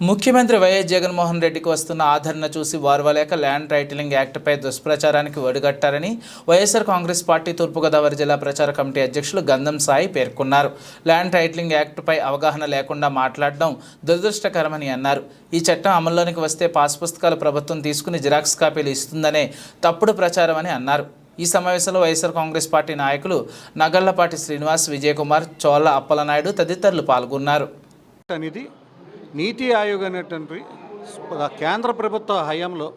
ముఖ్యమంత్రి వైఎస్ జగన్మోహన్ రెడ్డికి వస్తున్న ఆదరణ చూసి వార్వలేక ల్యాండ్ టైటిలింగ్ యాక్ట్పై దుష్ప్రచారానికి ఒడిగట్టారని వైఎస్ఆర్ కాంగ్రెస్ పార్టీ తూర్పుగోదావరి జిల్లా ప్రచార కమిటీ అధ్యక్షులు గంధం సాయి పేర్కొన్నారు. ల్యాండ్ టైటిలింగ్ యాక్ట్పై అవగాహన లేకుండా మాట్లాడడం దురదృష్టకరమని అన్నారు. ఈ చట్టం అమల్లోనికి వస్తే పాస్ పుస్తకాలు ప్రభుత్వం తీసుకుని జిరాక్స్ కాపీలు ఇస్తుందనే తప్పుడు ప్రచారం అని అన్నారు. ఈ సమావేశంలో వైఎస్ఆర్ కాంగ్రెస్ పార్టీ నాయకులు నగళ్ళపాటి శ్రీనివాస్ విజయకుమార్ చోళ్ళ అప్పలనాయుడు తదితరులు పాల్గొన్నారు. అనేది నీతి ఆయోగ్ అనేటువంటి కేంద్ర ప్రభుత్వ హయాంలో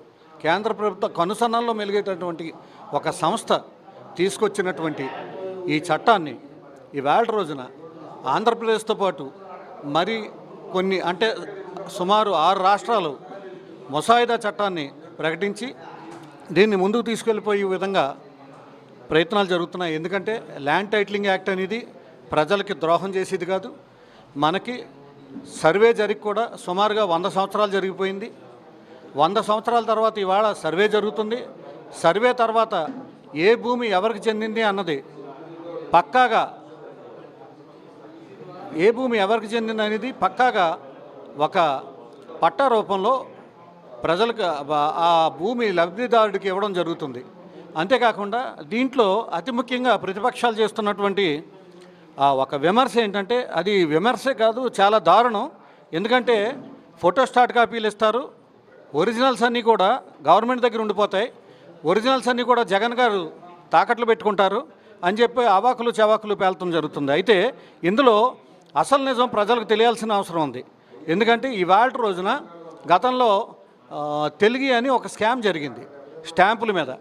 కేంద్ర ప్రభుత్వ కనుసన్నల్లో మెలిగేటటువంటి ఒక సంస్థ తీసుకొచ్చినటువంటి ఈ చట్టాన్ని ఈవేళ రోజున ఆంధ్రప్రదేశ్తో పాటు మరి కొన్ని అంటే సుమారు ఆరు రాష్ట్రాలు ముసాయిదా చట్టాన్ని ప్రకటించి దీన్ని ముందుకు తీసుకెళ్ళిపోయే విధంగా ప్రయత్నాలు జరుగుతున్నాయి. ఎందుకంటే ల్యాండ్ టైటిలింగ్ యాక్ట్ అనేది ప్రజలకి ద్రోహం చేసేది కాదు. మనకి సర్వే జరిగి కూడా సుమారుగా వంద సంవత్సరాలు జరిగిపోయింది. వంద సంవత్సరాల తర్వాత ఇవాళ సర్వే జరుగుతుంది. సర్వే తర్వాత ఏ భూమి ఎవరికి చెందింది అన్నది పక్కాగా ఏ భూమి ఎవరికి చెందింది అనేది పక్కాగా ఒక పట్ట రూపంలో ప్రజలకు ఆ- భూమి లబ్ధిదారుడికి ఇవ్వడం జరుగుతుంది. అంతేకాకుండా దీంట్లో అతి ముఖ్యంగా ప్రతిపక్షాలు చేస్తున్నటువంటి ఒక విమర్శ ఏంటంటే అది విమర్శే కాదు చాలా దారుణం. ఎందుకంటే ఫోటో స్టార్ట్ కాపీలు ఇస్తారు. ఒరిజినల్స్ అన్నీ కూడా గవర్నమెంట్ దగ్గర ఉండిపోతాయి. ఒరిజినల్స్ అన్నీ కూడా జగన్ గారు తాకట్లు పెట్టుకుంటారు అని చెప్పి అవాకులు చవాకులు పేలటం జరుగుతుంది. అయితే ఇందులో అసలు నిజం ప్రజలకు తెలియాల్సిన అవసరం ఉంది. ఎందుకంటే ఇవాళ రోజున గతంలో తెలుగు అని ఒక స్కామ్ జరిగింది స్టాంపుల మీద.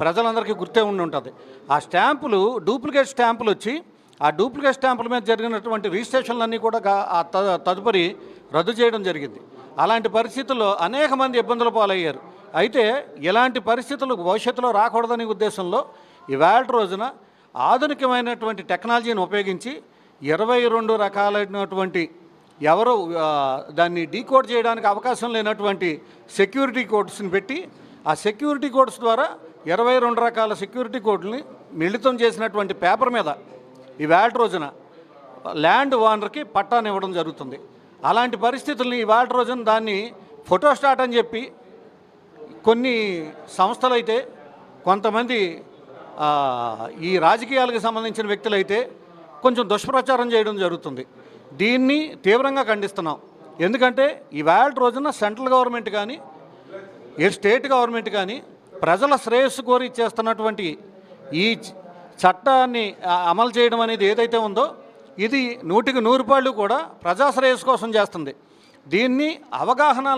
ప్రజలందరికీ గుర్తే ఉండి ఉంటుంది. ఆ స్టాంపులు డూప్లికేట్ స్టాంపులు వచ్చి ఆ డూప్లికేట్ స్టాంపుల మీద జరిగినటువంటి రిజిస్ట్రేషన్లన్నీ కూడా ఆ త- తదుపరి రద్దు చేయడం జరిగింది. అలాంటి పరిస్థితుల్లో అనేక మంది ఇబ్బందుల పాలయ్యారు. అయితే ఇలాంటి పరిస్థితులు భవిష్యత్తులో రాకూడదనే ఉద్దేశంలో ఇవాళ రోజున ఆధునికమైనటువంటి టెక్నాలజీని ఉపయోగించి ఇరవై రెండు రకాలైనటువంటి ఎవరు దాన్ని డీకోడ్ చేయడానికి అవకాశం లేనటువంటి సెక్యూరిటీ కోడ్స్ని పెట్టి ఆ సెక్యూరిటీ కోడ్స్ ద్వారా ఇరవై రెండు రకాల సెక్యూరిటీ కోడ్ని మిళితం చేసినటువంటి పేపర్ మీద ఈ రోజున ల్యాండ్ ఓనర్కి పట్టాను ఇవ్వడం జరుగుతుంది. అలాంటి పరిస్థితుల్ని ఈ రోజున దాన్ని ఫోటోస్టాట్ అని చెప్పి కొన్ని సంస్థలైతే కొంతమంది ఈ రాజకీయాలకు సంబంధించిన వ్యక్తులైతే కొంచెం దుష్ప్రచారం చేయడం జరుగుతుంది. దీన్ని తీవ్రంగా ఖండిస్తున్నాం. ఎందుకంటే ఈవేళ రోజున సెంట్రల్ గవర్నమెంట్ కానీ ఏ స్టేట్ గవర్నమెంట్ కానీ ప్రజల శ్రేయస్సు కోరి చేస్తున్నటువంటి ఈ చట్టాన్ని అమలు చేయడం అనేది ఏదైతే ఉందో ఇది నూటికి నూరు పాళ్ళు కూడా ప్రజాశ్రేయస్సు కోసం చేస్తుంది. దీన్ని అవగాహన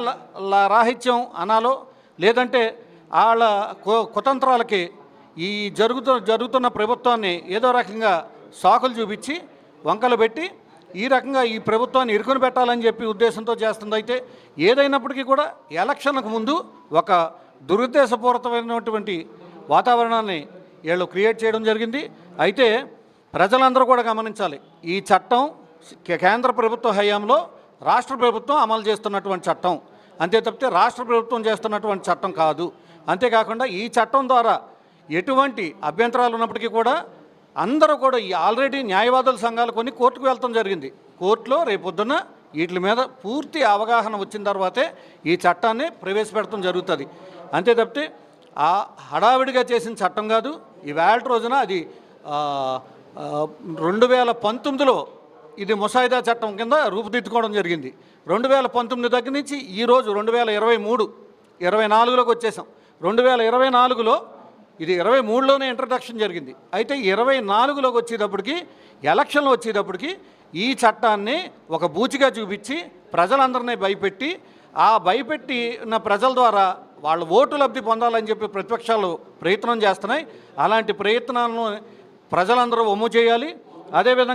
రాహిత్యం అనాలో లేదంటే వాళ్ళ కు- కుతంత్రాలకి ఈ జరుగుతు జరుగుతున్న ప్రభుత్వాన్ని ఏదో రకంగా సాకులు చూపించి వంకలు పెట్టి ఈ రకంగా ఈ ప్రభుత్వాన్ని ఇరుకుని పెట్టాలని చెప్పి ఉద్దేశంతో చేస్తుంది. అయితే ఏదైనప్పటికీ కూడా ఎలక్షన్లకు ముందు ఒక దురుద్దేశపూరితమైనటువంటి వాతావరణాన్ని వీళ్ళు క్రియేట్ చేయడం జరిగింది. అయితే ప్రజలందరూ కూడా గమనించాలి. ఈ చట్టం కే- కేంద్ర ప్రభుత్వ హయాంలో రాష్ట్ర ప్రభుత్వం అమలు చేస్తున్నటువంటి చట్టం. అంతే తప్పితే రాష్ట్ర ప్రభుత్వం చేస్తున్నటువంటి చట్టం కాదు. అంతేకాకుండా ఈ చట్టం ద్వారా ఎటువంటి అభ్యంతరాలు ఉన్నప్పటికీ కూడా అందరూ కూడా ఈ ఆల్రెడీ న్యాయవాదుల సంఘాలు కొన్ని కోర్టుకు వెళ్తాం జరిగింది. కోర్టులో రేపొద్దున వీటి మీద పూర్తి అవగాహన వచ్చిన తర్వాతే ఈ చట్టాన్ని ప్రవేశపెడతాం జరుగుతుంది. అంతే తప్పితే ఆ హడావిడిగా చేసిన చట్టం కాదు. ఈ రోజున అది రెండు వేల పంతొమ్మిదిలో ఇది ముసాయిదా చట్టం కింద రూపుదిద్దుకోవడం జరిగింది. రెండు వేల పంతొమ్మిది దగ్గర నుంచి ఈరోజు రెండు వేల ఇరవై మూడు ఇరవై నాలుగులోకి వచ్చేసాం. రెండు వేల ఇరవై నాలుగులో ఇది ఇరవై మూడులోనే ఇంట్రడక్షన్ జరిగింది. అయితే ఇరవై నాలుగులోకి వచ్చేటప్పటికి ఎలక్షన్లు వచ్చేటప్పటికి ఈ చట్టాన్ని ఒక బూచిగా చూపించి ప్రజలందరినీ భయపెట్టి ఆ భయపెట్టిన ప్రజల ద్వారా వాళ్ళ ఓటు లబ్ధి పొందాలని చెప్పి ప్రతిపక్షాలు ప్రయత్నం చేస్తున్నాయి. అలాంటి ప్రయత్నాలను ప్రజలందరూ ఒమ్ము చేయాలి. అదేవిధంగా